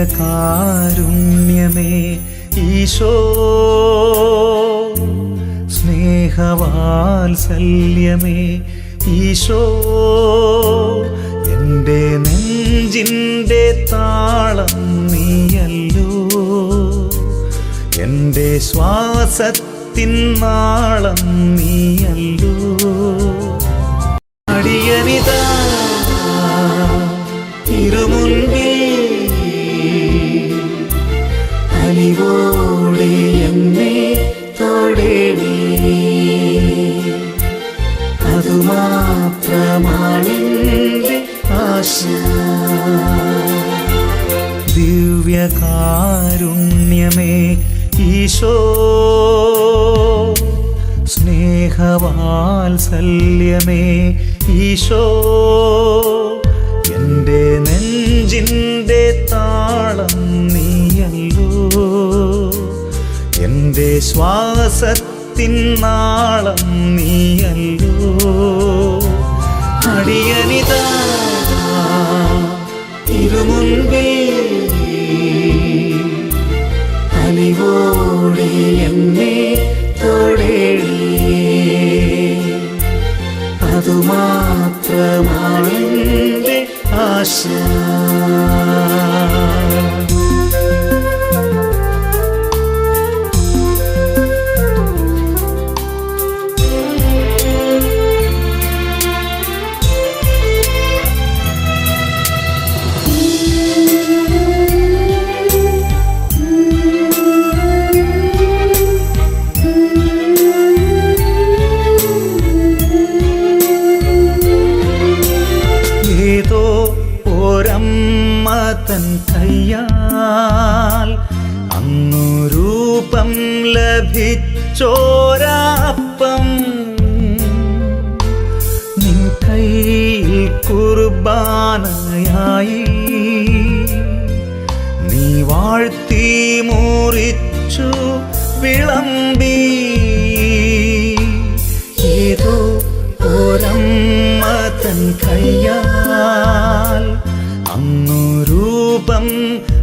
ദിവ്യകാരുണ്യമേ ഈശോ. സ്നേഹവാത്സല്യമേ ഈശോ. എന്റെ നെഞ്ചിന്റെ താളം നീയല്ലോ. എന്റെ ശ്വാസത്തിൻ നാളം നീയല്ലോ. ദിവ്യകാരുണ്യമേ ഈശോ സ്നേഹവാത്സല്യമേ ഈശോ എന്റെ നെഞ്ചിന്റെ താളം നീയല്ലോ എന്റെ ശ്വാസത്തിൻ നാളം നീയല്ലോ. അടിയനിതാ തിരുമുൻപിൽ അലിവോടെ എന്നെ തൊടേണേ. അതുമാത്രമാണെന്റെ ആശ. തൻ കയ്യാൽ അങ്ങു രൂപം ലഭിച്ചോരാപ്പം. നിൻ കയ്യിൽ കുർബാനയായി നീ വാഴ്ത്തി മുറിച്ചു വിളമ്പി. ഏതോ ഒരമ്മ തൻ കയ്യാൽ അങ്ങു രൂപം